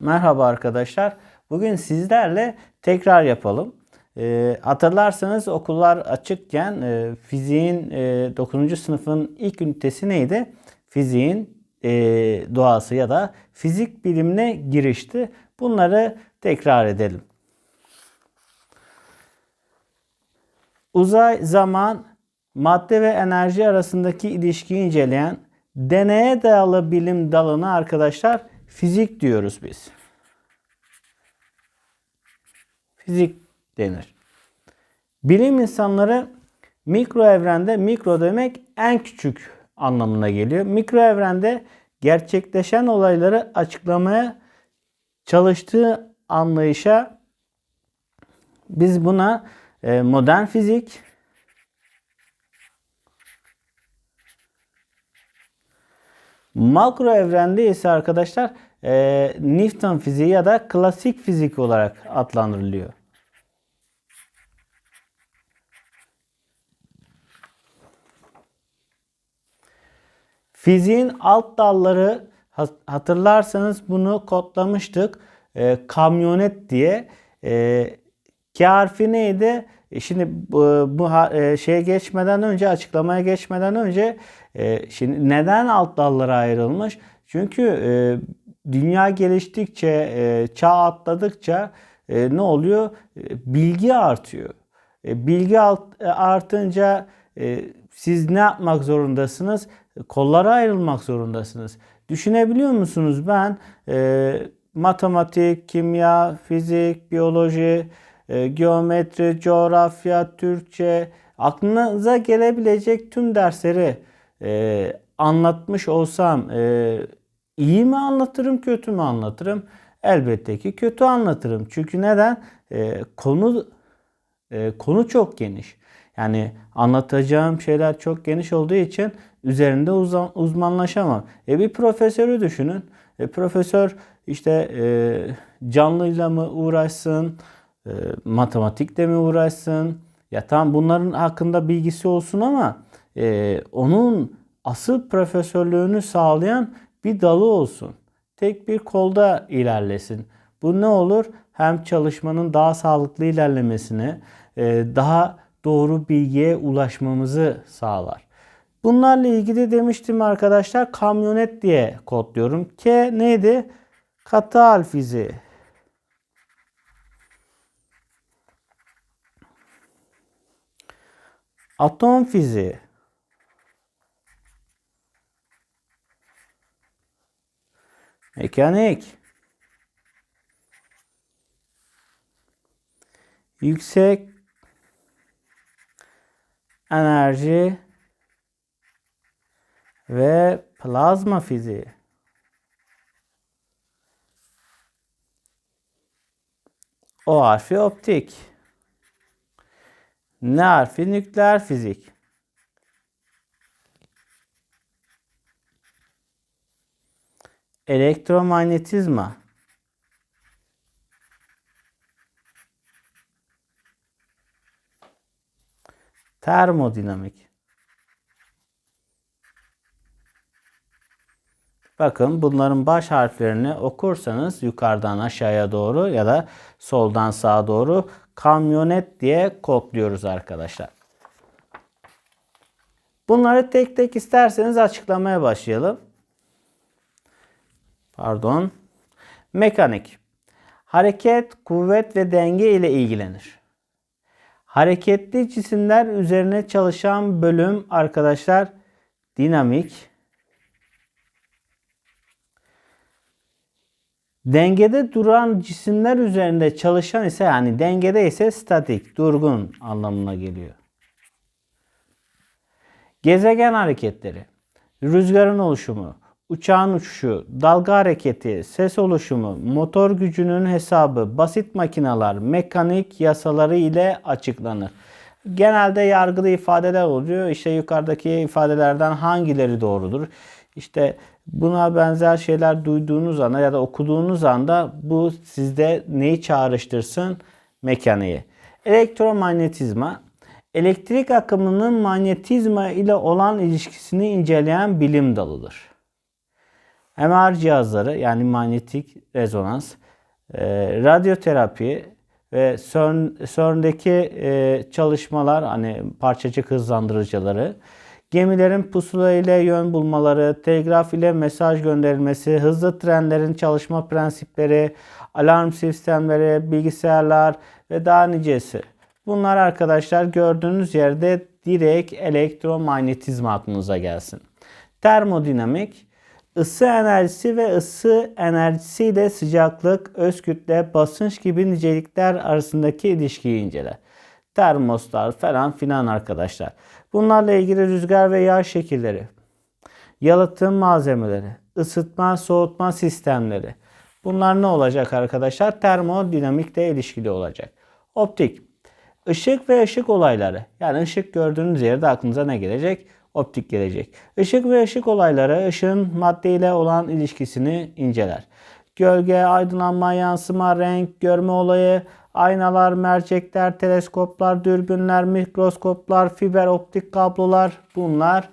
Merhaba arkadaşlar. Bugün sizlerle tekrar yapalım. Ee, hatırlarsanız okullar açıkken e, fiziğin e, 9. sınıfın ilk ünitesi neydi? Fiziğin e, doğası ya da fizik bilimine girişti. Bunları tekrar edelim. Uzay, zaman, madde ve enerji arasındaki ilişkiyi inceleyen deneye dayalı bilim dalına arkadaşlar fizik diyoruz biz. Fizik denir. Bilim insanları mikro evrende mikro demek en küçük anlamına geliyor. Mikro evrende gerçekleşen olayları açıklamaya çalıştığı anlayışa biz buna e, modern fizik Makro evrende ise arkadaşlar e, Newton fiziği ya da klasik fizik olarak adlandırılıyor. Fiziğin alt dalları hatırlarsanız bunu kodlamıştık. E, kamyonet diye. E, K harfi neydi? E, şimdi bu, bu e, şeye geçmeden önce açıklamaya geçmeden önce e, şimdi neden alt dallara ayrılmış? Çünkü e, dünya geliştikçe, e, çağ atladıkça e, ne oluyor? E, bilgi artıyor. E, bilgi alt, e, artınca e, siz ne yapmak zorundasınız? Kollara ayrılmak zorundasınız. Düşünebiliyor musunuz? Ben e, matematik, kimya, fizik, biyoloji, e, geometri, coğrafya, Türkçe, aklınıza gelebilecek tüm dersleri e, anlatmış olsam e, iyi mi anlatırım, kötü mü anlatırım? Elbette ki kötü anlatırım. Çünkü neden? E, konu e, konu çok geniş. Yani anlatacağım şeyler çok geniş olduğu için üzerinde uzmanlaşamam. E bir profesörü düşünün. E, profesör işte e, canlıyla mı uğraşsın, e, matematikle mi uğraşsın? Ya tamam bunların hakkında bilgisi olsun ama e, onun asıl profesörlüğünü sağlayan bir dalı olsun. Tek bir kolda ilerlesin. Bu ne olur? Hem çalışmanın daha sağlıklı ilerlemesini, e, daha doğru bilgiye ulaşmamızı sağlar. Bunlarla ilgili demiştim arkadaşlar kamyonet diye kodluyorum. K neydi? Katı hal fiziği. Atom fiziği. Mekanik. Yüksek enerji ve plazma fiziği. O harfi optik. Ne harfi? Nükleer fizik. Elektromanyetizma. Termodinamik. Bakın bunların baş harflerini okursanız yukarıdan aşağıya doğru ya da soldan sağa doğru kamyonet diye kodluyoruz arkadaşlar. Bunları tek tek isterseniz açıklamaya başlayalım. Pardon. Mekanik. Hareket, kuvvet ve denge ile ilgilenir. Hareketli cisimler üzerine çalışan bölüm arkadaşlar dinamik. Dengede duran cisimler üzerinde çalışan ise yani dengede ise statik, durgun anlamına geliyor. Gezegen hareketleri, rüzgarın oluşumu, uçağın uçuşu, dalga hareketi, ses oluşumu, motor gücünün hesabı, basit makineler, mekanik yasaları ile açıklanır. Genelde yargılı ifadeler oluyor. İşte yukarıdaki ifadelerden hangileri doğrudur? İşte buna benzer şeyler duyduğunuz anda ya da okuduğunuz anda bu sizde neyi çağrıştırsın? Mekaniği. Elektromanyetizma elektrik akımının manyetizma ile olan ilişkisini inceleyen bilim dalıdır. MR cihazları yani manyetik rezonans, e, radyoterapi ve CERN, CERN'deki e, çalışmalar hani parçacık hızlandırıcıları, gemilerin pusula ile yön bulmaları, telgraf ile mesaj gönderilmesi, hızlı trenlerin çalışma prensipleri, alarm sistemleri, bilgisayarlar ve daha nicesi. Bunlar arkadaşlar gördüğünüz yerde direkt elektromanyetizma aklınıza gelsin. Termodinamik, ısı enerjisi ve ısı enerjisiyle sıcaklık, öz kütle, basınç gibi nicelikler arasındaki ilişkiyi inceler. Termoslar falan filan arkadaşlar. Bunlarla ilgili rüzgar ve yağ şekilleri, yalıtım malzemeleri, ısıtma, soğutma sistemleri. Bunlar ne olacak arkadaşlar? Termodinamikle ilişkili olacak. Optik, ışık ve ışık olayları. Yani ışık gördüğünüz yerde aklınıza ne gelecek? Optik gelecek. Işık ve ışık olayları ışığın madde ile olan ilişkisini inceler. Gölge, aydınlanma, yansıma, renk, görme olayı, aynalar, mercekler, teleskoplar, dürbünler, mikroskoplar, fiber optik kablolar bunlar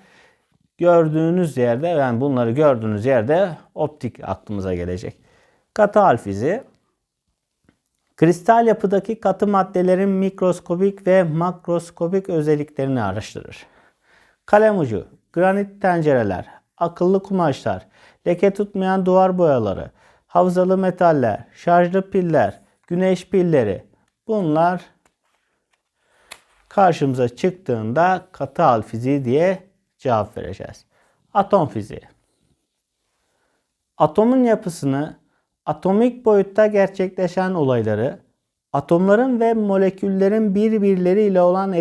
gördüğünüz yerde yani bunları gördüğünüz yerde optik aklımıza gelecek. Katı hal fiziği kristal yapıdaki katı maddelerin mikroskobik ve makroskobik özelliklerini araştırır. Kalem ucu, granit tencereler, akıllı kumaşlar, leke tutmayan duvar boyaları, havzalı metaller, şarjlı piller, güneş pilleri bunlar karşımıza çıktığında katı hal fiziği diye cevap vereceğiz. Atom fiziği. Atomun yapısını, atomik boyutta gerçekleşen olayları, atomların ve moleküllerin birbirleriyle olan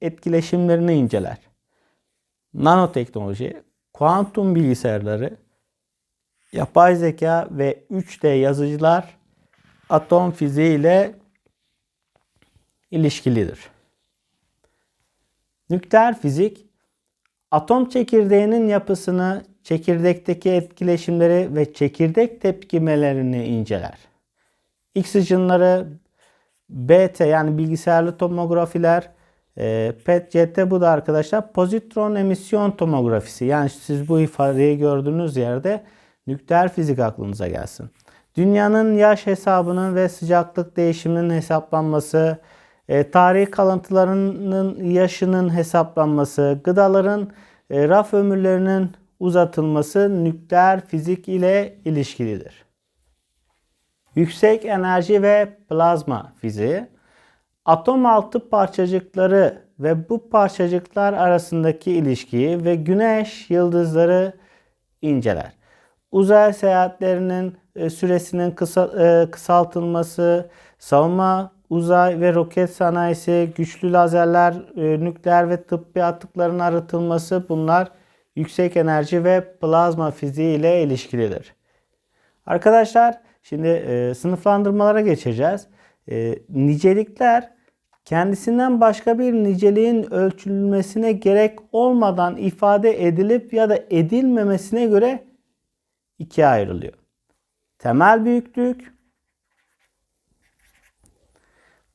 etkileşimlerini inceler. Nanoteknoloji, kuantum bilgisayarları, yapay zeka ve 3D yazıcılar atom fiziği ile ilişkilidir. Nükleer fizik, atom çekirdeğinin yapısını, çekirdekteki etkileşimleri ve çekirdek tepkimelerini inceler. X ışınları, BT yani bilgisayarlı tomografiler, e, PET-CT bu da arkadaşlar pozitron emisyon tomografisi. Yani siz bu ifadeyi gördüğünüz yerde nükleer fizik aklınıza gelsin. Dünyanın yaş hesabının ve sıcaklık değişiminin hesaplanması, e, tarih kalıntılarının yaşının hesaplanması, gıdaların e, raf ömürlerinin uzatılması nükleer fizik ile ilişkilidir. Yüksek enerji ve plazma fiziği, atom altı parçacıkları ve bu parçacıklar arasındaki ilişkiyi ve güneş yıldızları inceler. Uzay seyahatlerinin e, süresinin kısa, e, kısaltılması, savunma, uzay ve roket sanayisi, güçlü lazerler, e, nükleer ve tıbbi atıkların arıtılması bunlar yüksek enerji ve plazma fiziği ile ilişkilidir. Arkadaşlar şimdi sınıflandırmalara geçeceğiz. E, nicelikler kendisinden başka bir niceliğin ölçülmesine gerek olmadan ifade edilip ya da edilmemesine göre ikiye ayrılıyor. Temel büyüklük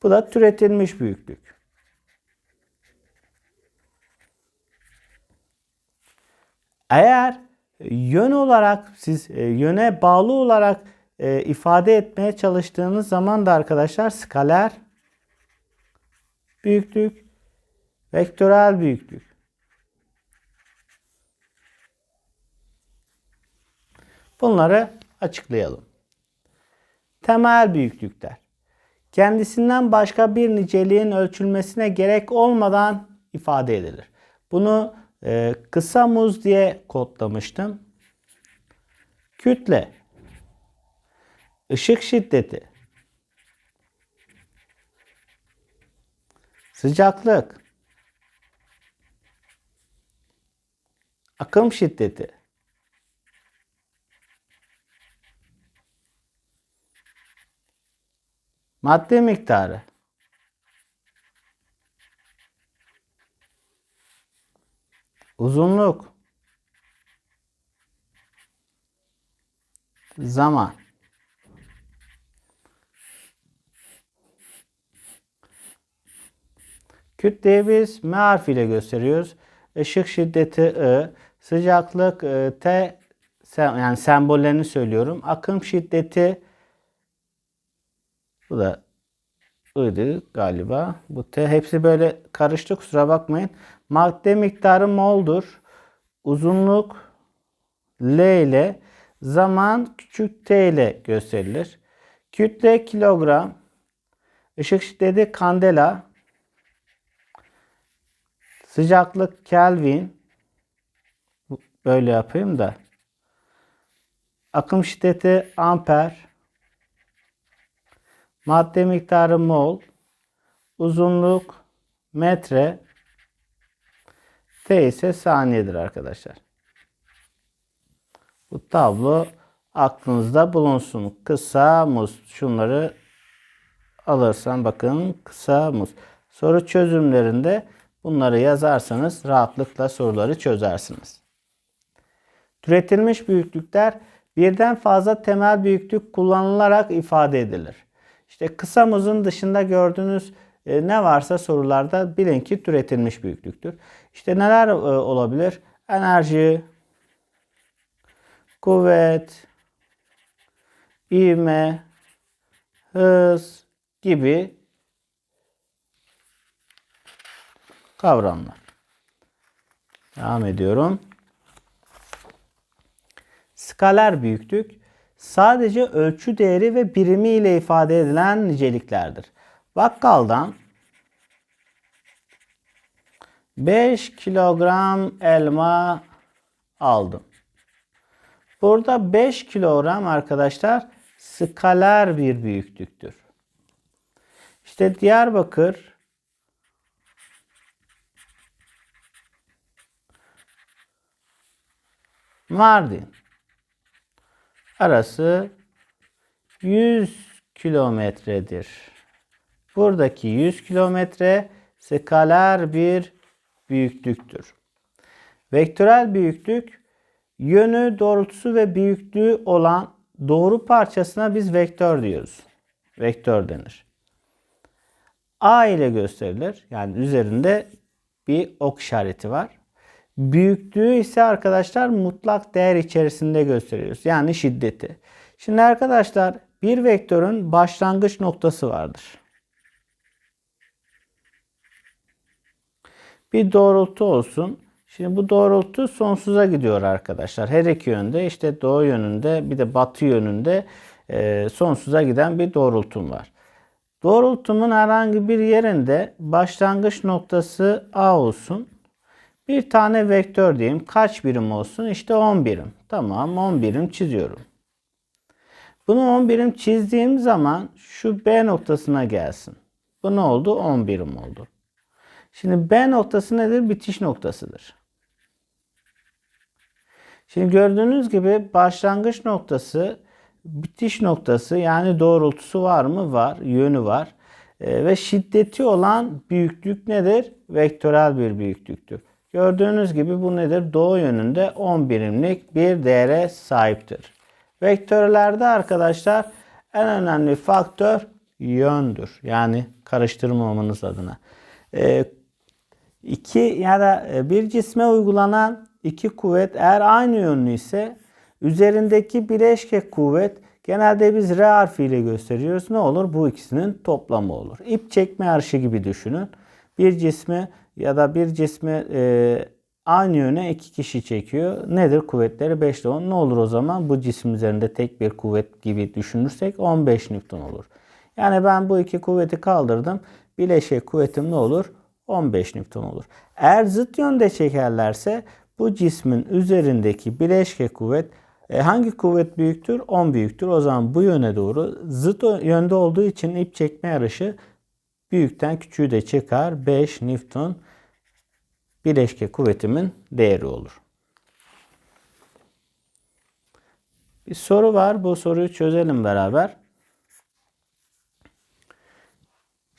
bu da türetilmiş büyüklük. Eğer yön olarak siz e, yöne bağlı olarak e, ifade etmeye çalıştığınız zaman da arkadaşlar skaler büyüklük, vektörel büyüklük. Bunları açıklayalım. Temel büyüklükler. Kendisinden başka bir niceliğin ölçülmesine gerek olmadan ifade edilir. Bunu e, kısa muz diye kodlamıştım. Kütle, ışık şiddeti, sıcaklık, akım şiddeti, madde miktarı, uzunluk, zaman, Kütleyi biz M harfiyle gösteriyoruz. Işık şiddeti I, sıcaklık e, T, yani sembollerini söylüyorum. Akım şiddeti bu da I'dı galiba. Bu T hepsi böyle karıştı kusura bakmayın. Madde miktarı moldur. Uzunluk L ile zaman küçük t ile gösterilir. Kütle kilogram. Işık şiddeti kandela. Sıcaklık Kelvin. Böyle yapayım da. Akım şiddeti amper. Madde miktarı mol. Uzunluk metre. T ise saniyedir arkadaşlar. Bu tablo aklınızda bulunsun. Kısa muz. Şunları alırsan bakın kısa muz. Soru çözümlerinde bunları yazarsanız rahatlıkla soruları çözersiniz. Türetilmiş büyüklükler birden fazla temel büyüklük kullanılarak ifade edilir. İşte kısa muzun dışında gördüğünüz e, ne varsa sorularda bilin ki türetilmiş büyüklüktür. İşte neler e, olabilir? Enerji, kuvvet, ivme, hız gibi kavramlar. Devam ediyorum. Skaler büyüklük sadece ölçü değeri ve birimi ile ifade edilen niceliklerdir. Bakkaldan 5 kilogram elma aldım. Burada 5 kilogram arkadaşlar skaler bir büyüklüktür. İşte Diyarbakır Mardin arası 100 kilometredir. Buradaki 100 kilometre skaler bir büyüklüktür. Vektörel büyüklük yönü, doğrultusu ve büyüklüğü olan doğru parçasına biz vektör diyoruz. Vektör denir. A ile gösterilir. Yani üzerinde bir ok işareti var. Büyüklüğü ise arkadaşlar mutlak değer içerisinde gösteriyoruz. Yani şiddeti. Şimdi arkadaşlar bir vektörün başlangıç noktası vardır. Bir doğrultu olsun. Şimdi bu doğrultu sonsuza gidiyor arkadaşlar. Her iki yönde işte doğu yönünde bir de batı yönünde e, sonsuza giden bir doğrultum var. Doğrultumun herhangi bir yerinde başlangıç noktası A olsun. Bir tane vektör diyeyim. Kaç birim olsun? İşte 10 birim. Tamam 10 birim çiziyorum. Bunu 10 birim çizdiğim zaman şu B noktasına gelsin. Bu ne oldu? 10 birim oldu. Şimdi B noktası nedir? Bitiş noktasıdır. Şimdi gördüğünüz gibi başlangıç noktası, bitiş noktası yani doğrultusu var mı? Var. Yönü var. E, ve şiddeti olan büyüklük nedir? Vektörel bir büyüklüktür. Gördüğünüz gibi bu nedir? Doğu yönünde 10 birimlik bir değere sahiptir. Vektörlerde arkadaşlar en önemli faktör yöndür. Yani karıştırmamanız adına. E, iki ya da bir cisme uygulanan iki kuvvet eğer aynı yönlü ise üzerindeki bileşke kuvvet genelde biz R harfiyle gösteriyoruz. Ne olur? Bu ikisinin toplamı olur. İp çekme yarışı gibi düşünün. Bir cismi ya da bir cismi e, aynı yöne iki kişi çekiyor. Nedir kuvvetleri? 5 ile 10. Ne olur o zaman? Bu cisim üzerinde tek bir kuvvet gibi düşünürsek 15 Newton olur. Yani ben bu iki kuvveti kaldırdım. Bileşik kuvvetim ne olur? 15 Newton olur. Eğer zıt yönde çekerlerse bu cismin üzerindeki bileşke kuvvet e, hangi kuvvet büyüktür? 10 büyüktür. O zaman bu yöne doğru zıt yönde olduğu için ip çekme yarışı büyükten küçüğü de çıkar. 5 Newton bileşke kuvvetimin değeri olur. Bir soru var. Bu soruyu çözelim beraber.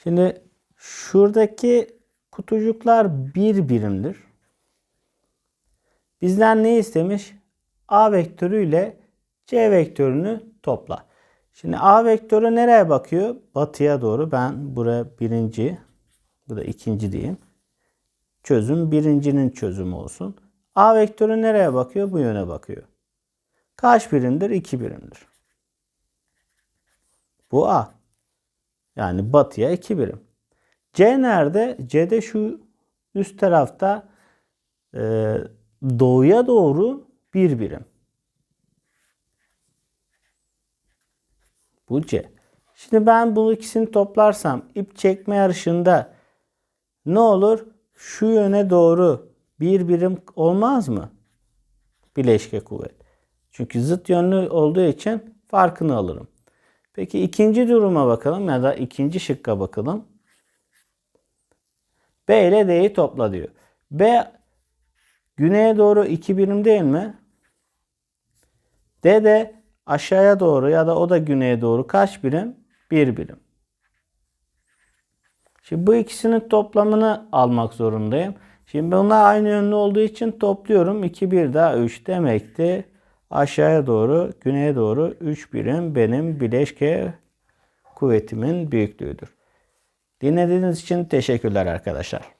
Şimdi şuradaki kutucuklar bir birimdir. Bizden ne istemiş? A vektörü ile C vektörünü topla. Şimdi A vektörü nereye bakıyor? Batıya doğru. Ben buraya birinci, bu da ikinci diyeyim. Çözüm birincinin çözümü olsun. A vektörü nereye bakıyor? Bu yöne bakıyor. kaç birimdir? 2 birimdir. Bu A. Yani batıya 2 birim. C nerede? C'de şu üst tarafta e, doğuya doğru 1 birim. Bu C. Şimdi ben bu ikisini toplarsam ip çekme yarışında ne olur? Şu yöne doğru bir birim olmaz mı? Bileşke kuvvet. Çünkü zıt yönlü olduğu için farkını alırım. Peki ikinci duruma bakalım ya da ikinci şıkka bakalım. B ile D'yi topla diyor. B güneye doğru 2 birim değil mi? D de aşağıya doğru ya da o da güneye doğru kaç birim? 1 birim. Şimdi bu ikisinin toplamını almak zorundayım. Şimdi bunlar aynı yönlü olduğu için topluyorum. 2 1 daha 3 demekti. Aşağıya doğru, güneye doğru 3 birim benim bileşke kuvvetimin büyüklüğüdür. Dinlediğiniz için teşekkürler arkadaşlar.